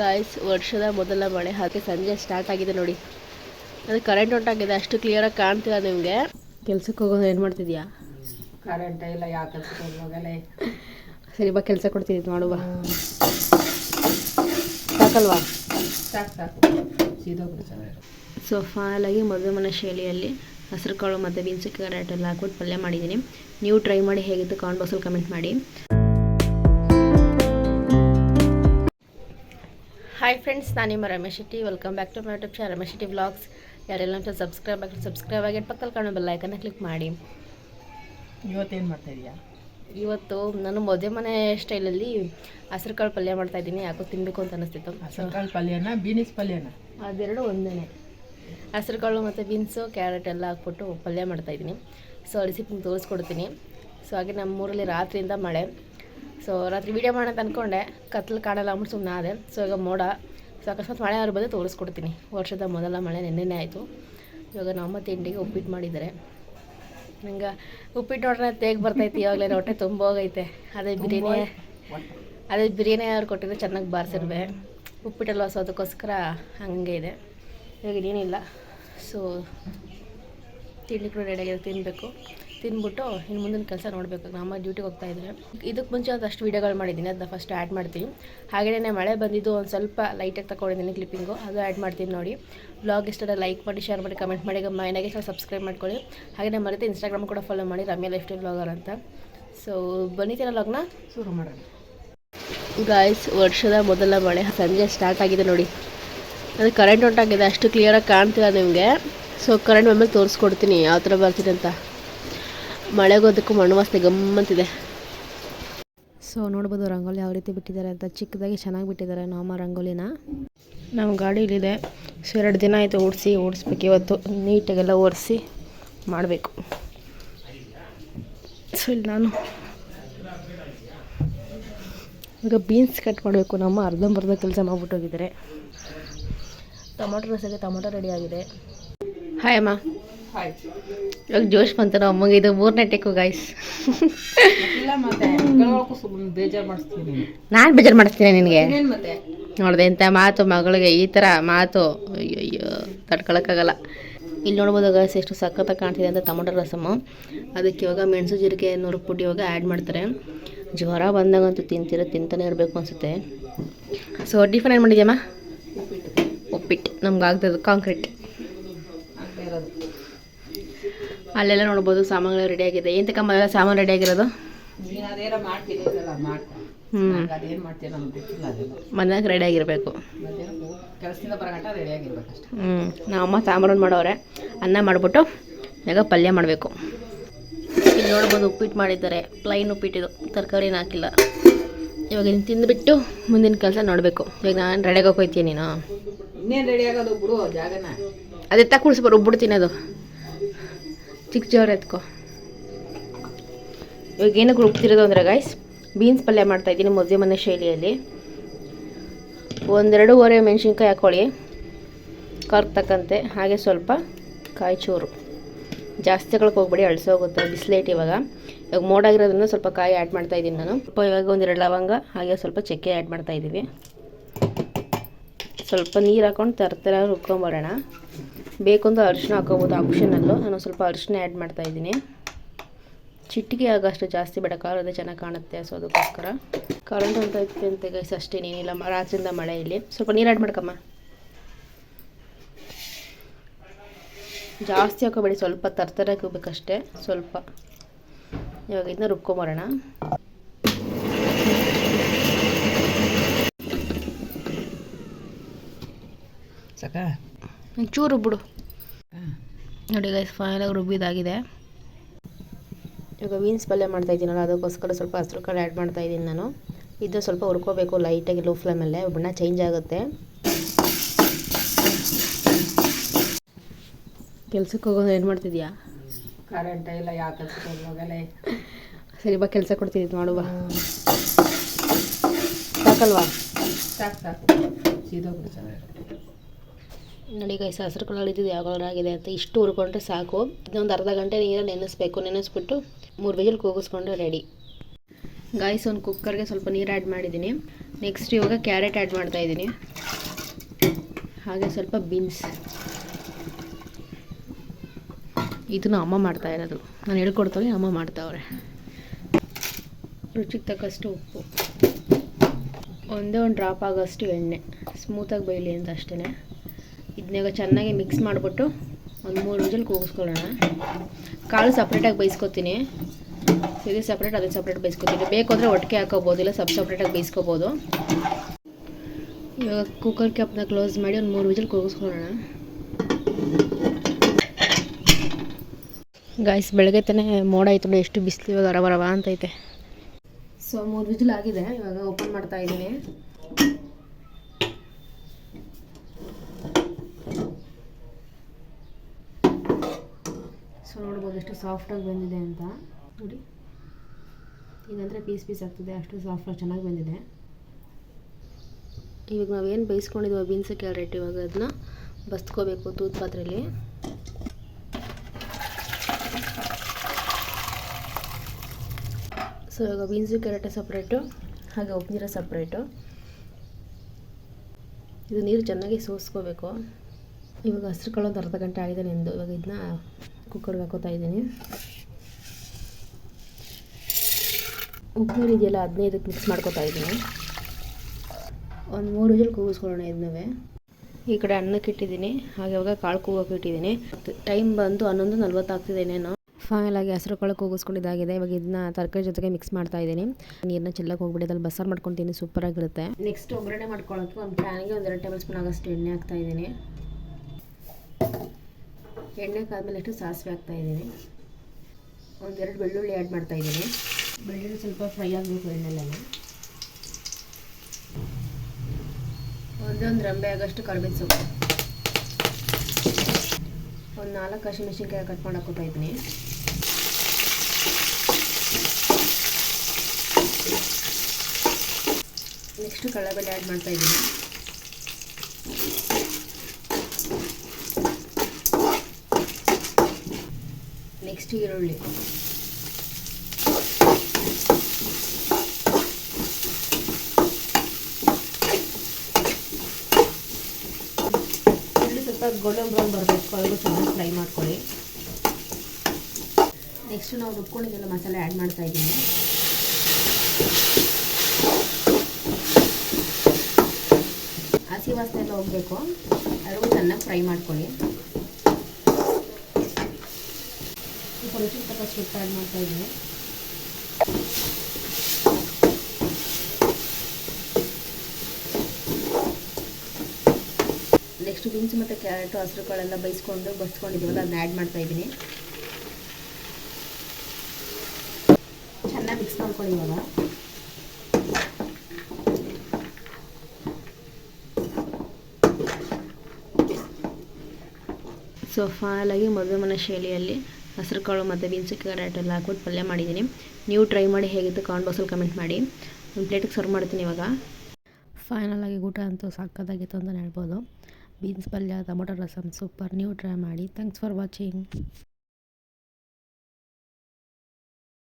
Guys ವರ್ಷದ ಮೊದಲ ಮಳೆ. ಹಾಗೆ ಸಂಜೆ ಸ್ಟಾರ್ಟ್ ಆಗಿದೆ ನೋಡಿ. ಅದು ಕರೆಂಟ್ ಹೊಂಟಾಗಿದೆ ಅಷ್ಟು ಕ್ಲಿಯರ್ ಆಗಿ ಕಾಣ್ತಿಲ್ಲ ನಿಮಗೆ. ಕೆಲ್ಸಕ್ಕೆ ಹೋಗೋದು ಏನು ಮಾಡ್ತಿದ್ಯಾ? ಕರೆಂಟ್ ಇಲ್ಲ ಯಾವ ಕೆಲಸಕ್ಕೆ ಹೋಗಲ್ಲ. ಸರಿ ಬಾ ಕೆಲಸ ಕೊಡ್ತಿದ್ದು ಮಾಡುವ. ಸಾಕಲ್ವಾ? ಸಾಕು ಸಾಕು. ಸೊ ಫೈನಲಾಗಿ ಮದುವೆ ಮನೆ ಶೈಲಿಯಲ್ಲಿ ಹಸಿರು ಕಾಳು ಮತ್ತು ಬೀನ್ಸ್ ಕ್ಯಾರೆಟ್ ಎಲ್ಲ ಹಾಕ್ಬಿಟ್ಟು ಪಲ್ಯ ಮಾಡಿದ್ದೀನಿ. ನೀವು ಟ್ರೈ ಮಾಡಿ ಹೇಗಿತ್ತು ಕಾಮೆಂಟ್ ಬಾಕ್ಸಲ್ಲಿ ಕಮೆಂಟ್ ಮಾಡಿ. ಹಾಯ್ ಫ್ರೆಂಡ್ಸ್ ನಾನು ನಿಮ್ಮ Ramesh Shetty. Welcome back to my YouTube channel Ramesh Shetty vlogs ಯಾರೆಲ್ಲ ಅಂತ ಸಬ್ಸ್ಕ್ರೈಬ್ ಆಗಿ ಸಬ್ಸ್ಕ್ರೈಬ್ ಆಗಿ ಪಕ್ಕದಲ್ಲಿ ಕಾಣೋ ಬೆಲ್ಲ ಐಕನ್ನ ಕ್ಲಿಕ್ ಮಾಡಿ. ಇವತ್ತೇನು ಮಾಡ್ತಾ ಇದೀಯಾ? ಇವತ್ತು ನಾನು ಮದುವೆ ಮನೆ ಸ್ಟೈಲಲ್ಲಿ ಹಸಿರು ಕಾಳು ಪಲ್ಯ ಮಾಡ್ತಾಯಿದ್ದೀನಿ ಯಾಕೋ ತಿನ್ನಬೇಕು ಅಂತ ಅನಿಸ್ತಿತ್ತು. ಹಸರುಕಾಳು ಪಲ್ಯನ ಬೀನ್ಸ್ ಪಲ್ಯನ? ಅದೆರಡು ಒಂದೇ ಹಸಿರು ಕಾಳು ಮತ್ತು ಬೀನ್ಸು ಕ್ಯಾರೆಟ್ ಎಲ್ಲ ಹಾಕ್ಬಿಟ್ಟು ಪಲ್ಯ ಮಾಡ್ತಾಯಿದ್ದೀನಿ ಸೊ ರೆಸಿಪಿ ತೋರಿಸ್ಕೊಡ್ತೀನಿ. ಸೊ ಹಾಗೆ ನಮ್ಮೂರಲ್ಲಿ ರಾತ್ರಿಯಿಂದ ಮಳೆ. ಸೊ ರಾತ್ರಿ ವೀಡಿಯೋ ಮಾಡೋಣ ಅಂದ್ಕೊಂಡೆ ಕತ್ಲು ಕಾಣಲ್ಲ ಅಂದ್ಬಿಟ್ಟು ಸುಮ್ಮನೆ ಆದೆ. ಸೊ ಈಗ ಮೋಡ. ಸೊ ಅಕಸ್ಮಾತ್ ಮಳೆ ಅವ್ರು ಬಂದು ತೋರಿಸ್ಕೊಡ್ತೀನಿ. ವರ್ಷದ ಮೊದಲ ಮಳೆ ನೆನ್ನೆನೇ ಆಯಿತು. ಇವಾಗ ನಮ್ಮ ತಿಂಡಿಗೆ ಉಪ್ಪಿಟ್ಟು ಮಾಡಿದ್ದಾರೆ. ನಂಗೆ ಉಪ್ಪಿಟ್ಟು ನೋಡ್ರೆ ತೇಗ್ ಬರ್ತೈತಿ ಇವಾಗಲೇ ಹೊಟ್ಟೆ ತುಂಬ ಹೋಗೈತೆ. ಅದೇ ಬಿರಿಯಾನಿ. ಅದೇ ಬಿರಿಯಾನಿ ಅವ್ರು ಕೊಟ್ಟಿದ್ರೆ ಚೆನ್ನಾಗಿ ಬಾರಿಸಿರ್ವೆ ಉಪ್ಪಿಟ್ಟಲ್ಲಿ ಸೊ ಅದಕ್ಕೋಸ್ಕರ ಹಂಗೆ ಇದೆ. ಇವಾಗ ಏನಿಲ್ಲ ಸೊ ತಿಂಡಿ ಕೂಡ ರೆಡಿಯಾಗಿ ತಿನ್ನಬೇಕು ತಿಂದ್ಬಿಟ್ಟು ಇನ್ನು ಮುಂದಿನ ಕೆಲಸ ನೋಡಬೇಕು. ನಮ್ಮ ಡ್ಯೂಟಿಗೆ ಹೋಗ್ತಾ ಇದ್ದಾರೆ ಇದಕ್ಕೆ ಮುಂಚೆ ಒಂದು ಅಷ್ಟು ವೀಡಿಯೋಗಳು ಮಾಡಿದ್ದೀನಿ ಅದನ್ನ ಫಸ್ಟ್ ಆ್ಯಡ್ ಮಾಡ್ತೀನಿ ಹಾಗೆಯೇ ಮಳೆ ಬಂದಿದ್ದು ಒಂದು ಸ್ವಲ್ಪ ಲೈಟಾಗಿ ತಗೊಂಡಿದ್ದೀನಿ ಕ್ಲಿಪ್ಪಿಂಗು ಅದು ಆ್ಯಡ್ ಮಾಡ್ತೀನಿ ನೋಡಿ. ಬ್ಲಾಗ್ ಇಷ್ಟ ಲೈಕ್ ಮಾಡಿ ಶೇರ್ ಮಾಡಿ ಕಮೆಂಟ್ ಮಾಡಿ. ಮೈನಾಗೆ ಸಬ್ಸ್ಕ್ರೈಬ್ ಮಾಡ್ಕೊಳ್ಳಿ. ಹಾಗೆಯೇ ಮರೆತು ಇನ್ಸ್ಟಾಗ್ರಾಮ್ ಕೂಡ ಫಾಲೋ ಮಾಡಿ. ರಮ್ಯಾ ಲೈಫ್ ಸ್ಟೈಲ್ ಬ್ಲಾಗರ್ ಅಂತ. ಸೊ ಬನ್ನಿತೀರ ಲಾಗ್ನ ಶುರು ಮಾಡೋಣ. ಗಾಯ್ಸ್ ವರ್ಷದ ಮೊದಲ ಮಳೆ. ಸಂಜೆ ಸ್ಟಾರ್ಟ್ ಆಗಿದೆ ನೋಡಿ. ಅದು ಕರೆಂಟ್ ಉಂಟಾಗಿದೆ. ಅಷ್ಟು ಕ್ಲಿಯರಾಗಿ ಕಾಣ್ತಿಲ್ಲ ನಿಮಗೆ. ಸೊ ಕರೆಂಟ್ ಮೇಲೆ ತೋರಿಸ್ಕೊಡ್ತೀನಿ. ಯಾವ ಥರ ಬರ್ತೀನಿ ಅಂತ. ಮಳೆಗೋದಕ್ಕೂ ಮಣ್ಣು ವಾಸನೆ ಗಮ್ಮಂತಿದೆ ಸೊ ನೋಡ್ಬೋದು ರಂಗೋಲಿ ಯಾವ ರೀತಿ ಬಿಟ್ಟಿದ್ದಾರೆ ಅಂತ. ಚಿಕ್ಕದಾಗಿ ಚೆನ್ನಾಗಿ ಬಿಟ್ಟಿದ್ದಾರೆ ನಮ್ಮ ರಂಗೋಲಿನ. ನಮ್ಮ ಗಾಡಿ ಇಲ್ಲಿದೆ. ಸೊ ಎರಡು ದಿನ ಆಯಿತು ಓಡಿಸಿ ಓಡಿಸ್ಬೇಕು ಇವತ್ತು. ನೀಟಾಗೆಲ್ಲ ಓಡಿಸಿ ಮಾಡಬೇಕು. ಸೊ ಇಲ್ಲಿ ನಾನು ಈಗ ಬೀನ್ಸ್ ಕಟ್ ಮಾಡಬೇಕು. ನಮ್ಮ ಅರ್ಧಂಬರ್ಧ ಕೆಲಸ ಮಾಡ್ಬಿಟ್ಟು ಹೋಗಿದ್ದಾರೆ. ಟೊಮೊಟೊ ರಸಕ್ಕೆ ಟೊಮೊಟೊ ರೆಡಿ ಆಗಿದೆ. ಹಾಯ್ ಅಮ್ಮ. ಹಾಯ್ ಇವಾಗ ಜೋಶ್ ಬಂತ ನಮ್ಮ ಅಮ್ಮಗೆ ಇದು ಮೂರನೇ ಟೆಕ್ಕು ಗಾಯ್ಸ್ ನಾನು ಬೇಜಾರು ಮಾಡಿಸ್ತೀನಿ ನಿನಗೆ. ನೋಡಿದೆ ಎಂಥ ಮಾತು ಮಗಳಿಗೆ ಈ ಥರ ಮಾತು ಅಯ್ಯಯ್ಯೋ ತಡ್ಕೊಳಕ್ಕಾಗಲ್ಲ. ಇಲ್ಲಿ ನೋಡ್ಬೋದು ಗಾಯ್ಸ್ ಎಷ್ಟು ಸಖತ್ತಾಗಿ ಕಾಣ್ತಿದೆ ಅಂತ ಟೊಮೊಟೊ ರಸಮ್ಮು ಅದಕ್ಕೆ ಇವಾಗ ಮೆಣಸು ಜೀರಿಗೆ ನೂರು ಪುಟ್ಟಿ ಇವಾಗ ಆ್ಯಡ್ ಮಾಡ್ತಾರೆ. ಜ್ವರ ಬಂದಾಗಂತೂ ತಿಂತೀರ ತಿಂತಾನೆ ಇರಬೇಕು ಅನಿಸುತ್ತೆ. ಸೊ ಟಿಫನ್ ಏನು ಮಾಡಿದ್ಯಮ್ಮ? ಉಪ್ಪಿಟ್ಟು. ನಮ್ಗೆ ಆಗ್ತದೆ ಕಾಂಕ್ರೀಟ್ ಆಗ್ತಾ ಇರೋದು ಅಲ್ಲೆಲ್ಲ ನೋಡ್ಬೋದು ಸಾಮಾನುಗಳು ರೆಡಿ ಆಗಿದೆ. ಏನು ತಗೊಂಬ ಸಾಮಾನು ರೆಡಿ ಆಗಿರೋದು? ಮನೆಯಾಗ ರೆಡಿ ಆಗಿರಬೇಕು. ಹ್ಞೂ ನಮ್ಮಮ್ಮ ಸಾಂಬಾರು ಮಾಡೋರೆ. ಅನ್ನ ಮಾಡಿಬಿಟ್ಟು ಈಗ ಪಲ್ಯ ಮಾಡಬೇಕು. ಇಲ್ಲಿ ನೋಡ್ಬೋದು ಉಪ್ಪಿಟ್ಟು ಮಾಡಿದ್ದಾರೆ. ಪ್ಲೈನ್ ಉಪ್ಪಿಟ್ಟಿದು ತರಕಾರಿನ ಹಾಕಿಲ್ಲ. ಇವಾಗ ಇನ್ನು ತಿಂದುಬಿಟ್ಟು ಮುಂದಿನ ಕೆಲಸ ನೋಡಬೇಕು. ಈಗ ನಾನು ರೆಡಿಯಾಗಿ ಹೋಗ್ತೀನಿ ನೀನು? ರೆಡಿ ಆಗೋದು ಬಿಡು ಜಾಗನ. ಅದೇ ತಕ್ಕ ಕುಡಿಸ್ಬಾರು ಉಬ್ಬಿಡ್ತೀನಿ ಅದು ಚಿಕ್ಕ ಜೋರು ಎತ್ಕೊ. ಇವಾಗ ಏನಕ್ಕೆ ರುಬ್ತಿರೋದು ಅಂದರೆ ಗಾಯ್ಸ್ ಬೀನ್ಸ್ ಪಲ್ಯ ಮಾಡ್ತಾಯಿದ್ದೀನಿ ಮದುವೆ ಮನೆ ಶೈಲಿಯಲ್ಲಿ. ಒಂದೆರಡೂವರೆ ಮೆಣಸಿನ್ಕಾಯಿ ಹಾಕ್ಕೊಳ್ಳಿ ಕರ್ಕ್ ತಕ್ಕಂತೆ, ಹಾಗೆ ಸ್ವಲ್ಪ ಕಾಯಿ ಚೂರು. ಜಾಸ್ತಿ ತಗೊಳಕ್ಕೆ ಹೋಗ್ಬೇಡಿ, ಅಳಿಸೋಗುತ್ತೆ ಬಿಸ್ಲೇಟ್ ಇವಾಗ. ಇವಾಗ ಮೋಡಾಗಿರೋದ್ರಿಂದ ಸ್ವಲ್ಪ ಕಾಯಿ ಆ್ಯಡ್ ಮಾಡ್ತಾಯಿದ್ದೀನಿ ನಾನು. ಇವಾಗ ಒಂದೆರಡು ಲವಂಗ, ಹಾಗೆ ಸ್ವಲ್ಪ ಚಕ್ಕೆ ಆ್ಯಡ್ ಮಾಡ್ತಾ ಇದ್ದೀವಿ. ಸ್ವಲ್ಪ ನೀರು ಹಾಕೊಂಡು ತರ್ತರ ರುಬ್ಕೊಂಬರೋಣ. ಬೇಕು ಅಂತ ಅರಿಶಿನ ಹಾಕೋಬೋದು ಆಪ್ಷನಲ್ಲು ನಾನು ಸ್ವಲ್ಪ ಅರಿಶಿನ ಆ್ಯಡ್ ಮಾಡ್ತಾ ಇದ್ದೀನಿ. ಚಿಟ್ಟಿಗೆ ಆಗೋಷ್ಟು ಜಾಸ್ತಿ ಬೇಡ. ಖಾರದ ಚೆನ್ನಾಗಿ ಕಾಣುತ್ತೆ, ಸೊ ಅದಕ್ಕೋಸ್ಕರ. ಕರೆಂಟ್ ಅಂತ ಐತೆ ಅಂತ ಗೈಸ್ ಅಷ್ಟೇನೇನಿಲ್ಲ ರಾತ್ರಿಯಿಂದ ಮಳೆ ಇಲ್ಲಿ. ಸ್ವಲ್ಪ ನೀರು ಆ್ಯಡ್ ಮಾಡ್ಕಮ್ಮ. ಜಾಸ್ತಿ ಹಾಕೋಬೇಡಿ ಸ್ವಲ್ಪ ತರ್ತರೆ ಹಾಕಬೇಕಷ್ಟೇ ಸ್ವಲ್ಪ. ಇವಾಗ ಇದನ್ನ ರುಬ್ಕೊಂಬರೋಣ. ಸಾಕ ಚೂರು ಬಿಡು ನೋಡಿ ಗೈಸ್ ಫೈನಲಾಗಿ ರುಬ್ಬಿದಾಗಿದೆ ಇವಾಗ ಬೀನ್ಸ್ ಪಲ್ಯ ಮಾಡ್ತಾ ಇದ್ದೀನಲ್ಲ ಅದಕ್ಕೋಸ್ಕರ ಸ್ವಲ್ಪ ಹಸಿರು ಕಾಳು ಆ್ಯಡ್ ಮಾಡ್ತಾ ಇದ್ದೀನಿ ನಾನು. ಇದು ಸ್ವಲ್ಪ ಹುರ್ಕೋಬೇಕು ಲೈಟಾಗಿ ಲೋ ಫ್ಲೇಮಲ್ಲೇ ಬಣ್ಣ ಚೇಂಜ್ ಆಗುತ್ತೆ. ಕೆಲ್ಸಕ್ಕೆ ಹೋಗೋದು ಏನು ಮಾಡ್ತಿದ್ಯಾ? ಕರೆಂಟ್ ಇಲ್ಲ ಯಾವ ಕೆಲಸಕ್ಕೆ ಹೋಗಲ್ಲ ಸರಿ ಬಾ ಕೆಲಸ ಕೊಡ್ತಿದ್ದು ಮಾಡುವ ಸಾಕಲ್ವಾ? ಸಾಕು ಸಾಕು. ಸೀದೋಗ್ಬಿಡ್ತಾರೆ ನೋಡಿ ಗೈಸ್ ಹಸಿರು ಕಲರ್ ಇದ್ದಿದ್ದು ಯಾವ ಕಲರ್ ಆಗಿದೆ ಅಂತ ಇಷ್ಟು ಹುರ್ಕೊಂಡ್ರೆ ಸಾಕು. ಇದೊಂದು ಅರ್ಧ ಗಂಟೆ ನೀರಲ್ಲಿ ನೆನೆಸ್ಬೇಕು, ನೆನೆಸ್ಬಿಟ್ಟು ಮೂರು ಬೇಜಲ್ ಕೂಗಿಸ್ಕೊಂಡ್ರೆ ರೆಡಿ ಗಾಯ್ಸ್ ಒಂದು ಕುಕ್ಕರ್ಗೆ ಸ್ವಲ್ಪ ನೀರು ಆ್ಯಡ್ ಮಾಡಿದ್ದೀನಿ ನೆಕ್ಸ್ಟ್ ಇವಾಗ ಕ್ಯಾರೆಟ್ ಆ್ಯಡ್ ಮಾಡ್ತಾ ಇದ್ದೀನಿ ಹಾಗೆ ಸ್ವಲ್ಪ ಬೀನ್ಸ್ ಇದನ್ನು ಅಮ್ಮ ಮಾಡ್ತಾ ಇರೋದು. ನಾನು ಹೇಳ್ಕೊಡ್ತಾಳೆ ಅಮ್ಮ ಮಾಡ್ತಾವ್ರೆ. ರುಚಿಗೆ ತಕ್ಕಷ್ಟು ಉಪ್ಪು. ಒಂದೇ ಒಂದು ಡ್ರಾಪ್ ಆಗೋಷ್ಟು ಎಣ್ಣೆ. ಸ್ಮೂತಾಗಿ ಬೇಯಲಿ ಅಂತ ಅಷ್ಟೇ ಇದನ್ನಿವಾಗ ಚೆನ್ನಾಗಿ ಮಿಕ್ಸ್ ಮಾಡಿಬಿಟ್ಟು ಒಂದು ಮೂರು ವಿಜಲ್ ಕೂಗಿಸ್ಕೊಳ್ಳೋಣ. ಕಾಳು ಸಪ್ರೇಟಾಗಿ ಬೇಯಿಸ್ಕೊತೀನಿ. ಇದು ಸಪ್ರೇಟ್ ಅದನ್ನು ಸಪ್ರೇಟ್ ಬೇಯಿಸ್ಕೊತೀನಿ. ಬೇಕು ಅಂದರೆ ಒಟ್ಟಿಗೆ ಹಾಕೋಬೋದು, ಇಲ್ಲ ಸಬ್ ಸಪ್ರೇಟಾಗಿ ಬೇಯಿಸ್ಕೋಬೋದು. ಇವಾಗ ಕುಕ್ಕರ್ ಕ್ಯಾಪ್ನ ಕ್ಲೋಸ್ ಮಾಡಿ ಒಂದು ಮೂರು ವಿಜಲ್ ಕೂಗಿಸ್ಕೊಳ್ಳೋಣ. ಗಾಯ್ಸ್ ಬೆಳಗ್ಗೆ ತಾನೇ ಮೋಡ ಆಯ್ತು ಎಷ್ಟು ಬಿಸಿಲು ಇವಾಗ ರವ ಅಂತೈತೆ ಸೊ ಮೂರು ವಿಜಲ್ ಆಗಿದೆ. ಇವಾಗ ಓಪನ್ ಮಾಡ್ತಾ ಇದ್ದೀನಿ ಸೊ ನೋಡ್ಬೋದು ಎಷ್ಟು ಸಾಫ್ಟಾಗಿ ಬಂದಿದೆ ಅಂತ. ನೋಡಿ. ಇದಂದರೆ ಪೀಸ್ ಪೀಸ್ ಆಗ್ತದೆ, ಅಷ್ಟು ಸಾಫ್ಟಾಗಿ ಚೆನ್ನಾಗಿ ಬಂದಿದೆ. ಇವಾಗ ನಾವೇನು ಬೇಯಿಸ್ಕೊಂಡಿದ್ವಿ ಬೀನ್ಸ್ ಕ್ಯಾರೆಟ್ ಇವಾಗ ಅದನ್ನ ಬಸ್ಕೋಬೇಕು ತೂತ್ ಪಾತ್ರೆಯಲ್ಲಿ ಸೊ ಇವಾಗ ಬೀನ್ಸು ಕ್ಯಾರೆಟ್ ಸಪ್ರೇಟು ಹಾಗೆ ಉಪ್ಪು ನೀರು ಸಪ್ರೇಟು ಇದು ನೀರು ಚೆನ್ನಾಗಿ ಸೋಸ್ಕೋಬೇಕು. ಇವಾಗ ಹಸಿರು ಕಾಳು ಒಂದು ಅರ್ಧ ಗಂಟೆ ಆಗಿದೆ ನಿಂದು ಇವಾಗ ಇದನ್ನ ಕುಕ್ಕರ್ಗೆ ಹಾಕೋತಾ ಇದ್ದೀನಿ. ಉಪ್ಪು ಇದೆಯಲ್ಲ ಅದನ್ನೇ ಮಿಕ್ಸ್ ಮಾಡ್ಕೊತಾ ಇದ್ದೀನಿ. ಒಂದು ಮೂರು ವಿಜಲ್ ಕೂಗಿಸ್ಕೊಳ್ಳೋಣ ಇದನ್ನವೇ ಈ ಕಡೆ ಅನ್ನಕ್ಕೆ ಇಟ್ಟಿದ್ದೀನಿ. ಹಾಗೆ ಅವಾಗ ಕಾಳು ಕೂಗೋಕೆ ಇಟ್ಟಿದ್ದೀನಿ. ಟೈಮ್ ಬಂದು ಹನ್ನೊಂದು ನಲ್ವತ್ತು ಆಗ್ತಿದೆ ಫೈನಲ್ ಆಗಿ ಹಸಿರು ಕಾಳು ಕೂಗಿಸ್ಕೊಂಡಿದ್ದಾಗಿದೆ. ಇವಾಗ ಇದನ್ನ ತರಕಾರಿ ಜೊತೆಗೆ ಮಿಕ್ಸ್ ಮಾಡ್ತಾ ಇದ್ದೀನಿ. ನೀರನ್ನ ಚೆಲ್ಲಕ್ಕೆ ಹೋಗ್ಬಿಡಿ ಅದ್ರಲ್ಲಿ ಬಸ್ಸಾರು ಮಾಡ್ಕೊತೀನಿ ಸೂಪರ್ ಆಗಿರುತ್ತೆ ನೆಕ್ಸ್ಟ್ ಒಗ್ಗರಣೆ ಮಾಡ್ಕೊಳ್ಳೋಕೆ ಒಂದು ಪ್ಯಾನಿಗೆ ಒಂದು ಎರಡು ಟೇಬಲ್ ಸ್ಪೂನ್ ಆಗೋಷ್ಟು ಎಣ್ಣೆ ಹಾಕ್ತಾ ಇದ್ದೀನಿ. ಎಣ್ಣೆ ಕಾದ್ಮೇಲೆ ಎಷ್ಟು ಸಾಸಿವೆ ಹಾಕ್ತಾ ಇದ್ದೀನಿ. ಒಂದೆರಡು ಬೆಳ್ಳುಳ್ಳಿ ಆ್ಯಡ್ ಮಾಡ್ತಾ ಇದ್ದೀನಿ. ಬೆಳ್ಳುಳ್ಳಿ ಸ್ವಲ್ಪ ಫ್ರೈ ಆಗಬೇಕು ಎಣ್ಣೆಲೆಲ್ಲ. ಒಂದೊಂದು ಒಂದು ರಂಬೆ ಆಗೋಷ್ಟು ಕರಿಬೇವು ಸೊಪ್ಪು. ಒಂದು ನಾಲ್ಕು ಹಸಿಮೆಣಸಿನ್ಕಾಯಿ ಕಟ್ ಮಾಡಿ ಹಾಕೋತಾ ಇದ್ದೀನಿ. ನೆಕ್ಸ್ಟ್ ಕಡಲೆಬೇಳೆ ಆ್ಯಡ್ ಮಾಡ್ತಾ ಇದ್ದೀನಿ. ನೆಕ್ಸ್ಟ್ ಈರುಳ್ಳಿ ಸ್ವಲ್ಪ ಗೋಲ್ಡನ್ ಬ್ರೌನ್ ಬರಬೇಕು ಅದಕ್ಕೂ ಚೆನ್ನಾಗಿ ಫ್ರೈ ಮಾಡ್ಕೊಳ್ಳಿ. ನೆಕ್ಸ್ಟ್ ನಾವು ರುಬ್ಕೊಂಡಿದ್ದೆಲ್ಲ ಮಸಾಲೆ ಆ್ಯಡ್ ಮಾಡ್ತಾ ಇದ್ದೀನಿ. ಹಸಿ ವಾಸನೆ ಎಲ್ಲ ಹೋಗಬೇಕು. ಅದಕ್ಕೂ ಚೆನ್ನಾಗಿ ಫ್ರೈ ಮಾಡ್ಕೊಳ್ಳಿ ಸ್ವಲ್ಪ ರುಚಿಗೆ ತಕ್ಕಷ್ಟು ಆ್ಯಡ್ ಮಾಡ್ತಾ ಇದ್ದೀನಿ ನೆಕ್ಸ್ಟ್ ಬೀನ್ಸ್ ಮತ್ತು ಕ್ಯಾರೆಟು ಹಸಿರು ಕಾಳೆಲ್ಲ ಬೈಸ್ಕೊಂಡು ಬಸ್ಕೊಂಡಿದ್ದೀವಲ್ಲ, ಅದನ್ನ ಆ್ಯಡ್ ಮಾಡ್ತಾ ಇದ್ದೀನಿ. ಚೆನ್ನಾಗಿ ಮಿಕ್ಸ್ ಮಾಡ್ಕೊಳ್ಳಿ ಇವಾಗ. ಸೊ ಫೈನಲಾಗಿ ಮದುವೆ ಮನೆ ಶೈಲಿಯಲ್ಲಿ ಹಸಿರು ಕಾಳು ಮತ್ತು ಬೀನ್ಸ್ ಕ್ಯಾರೆಟ್ ಎಲ್ಲ ಹಾಕ್ಬಿಟ್ಟು ಪಲ್ಯ ಮಾಡಿದ್ದೀನಿ. ನೀವು ಟ್ರೈ ಮಾಡಿ ಹೇಗಿತ್ತು ಕಾಮೆಂಟ್ ಬಾಕ್ಸಲ್ಲಿ ಕಮೆಂಟ್ ಮಾಡಿ. ಒಂದು ಪ್ಲೇಟಿಗೆ ಸರ್ವ್ ಮಾಡ್ತೀನಿ ಇವಾಗ. ಫೈನಲಾಗಿ ಊಟ ಅಂತೂ ಸಾಕಾಗಿತ್ತು ಅಂತಲೇ ಹೇಳ್ಬೋದು. ಬೀನ್ಸ್ ಪಲ್ಯ, ಟೊಮೊಟೊ ರಸಮ್ ಸೂಪರ್ ನೀವು ಟ್ರೈ ಮಾಡಿ. Thanks for watching